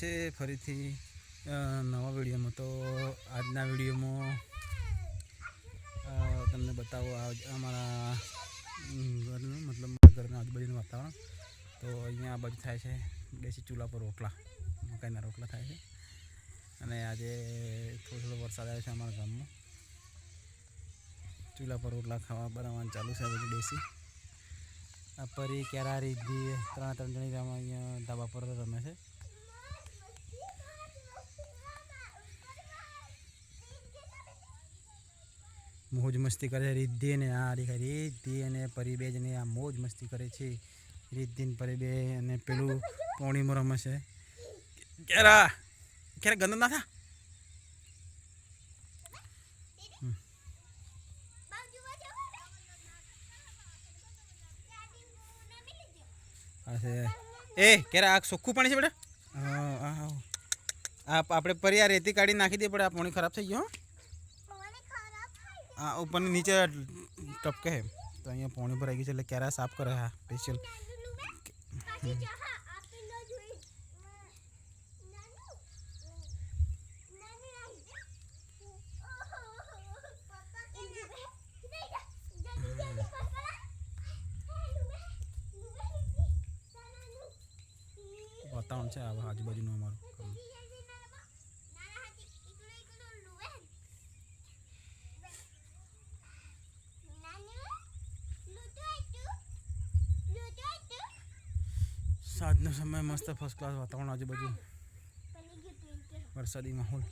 છે ફરીથી નવા વિડીયોમાં. તો આજના વિડીયોમાં તમને બતાવો અમારા ઘરનું, મતલબ ઘરના આજુબાજુનું વાતાવરણ. તો અહીંયા આ બાજુ થાય છે, દેશી ચૂલા પર રોટલા, મકાઈના રોટલા થાય છે. અને આજે થોડો થોડો વરસાદ આવ્યો છે અમારા ગામમાં. ચૂલા પર રોટલા ખાવા, બનાવવાનું ચાલુ છે બધું દેશી. પરી કેરા રીધી ત્રણ ત્રણ જણી ગામ અહીંયા ધાબા પર રમે છે. મોજ મસ્તી કરે છે રિદ્ધિ ને આ રિદ્ધિ અને પરિબેજ ને આ મોજ મસ્તી કરે છે. રિદ્ધિ પરિબે પરી અને પેલું પોણીમાં રમે છે કેરા ક્યારે ગંદ ના થા? છે. એ કેરા આ ચોખ્ખું પાણી છે બેટા? આપણે પરિયા રેતી કાઢી નાખી દે પડે આ પાણી ખરાબ થઈ ગયો હો. આ ઉપર નીચે ટપકે હે તો અહીંયા પાણી ભરાઈ ગયું છે એટલે કેરા સાફ કરે હા સ્પેશિયલ વાતાવરણ છે આ આજુબાજુનું અમારું સાંજનો સમય મસ્ત ફર્સ્ટ ક્લાસ વાતાવરણ આજુબાજુ વરસાદી માહોલ.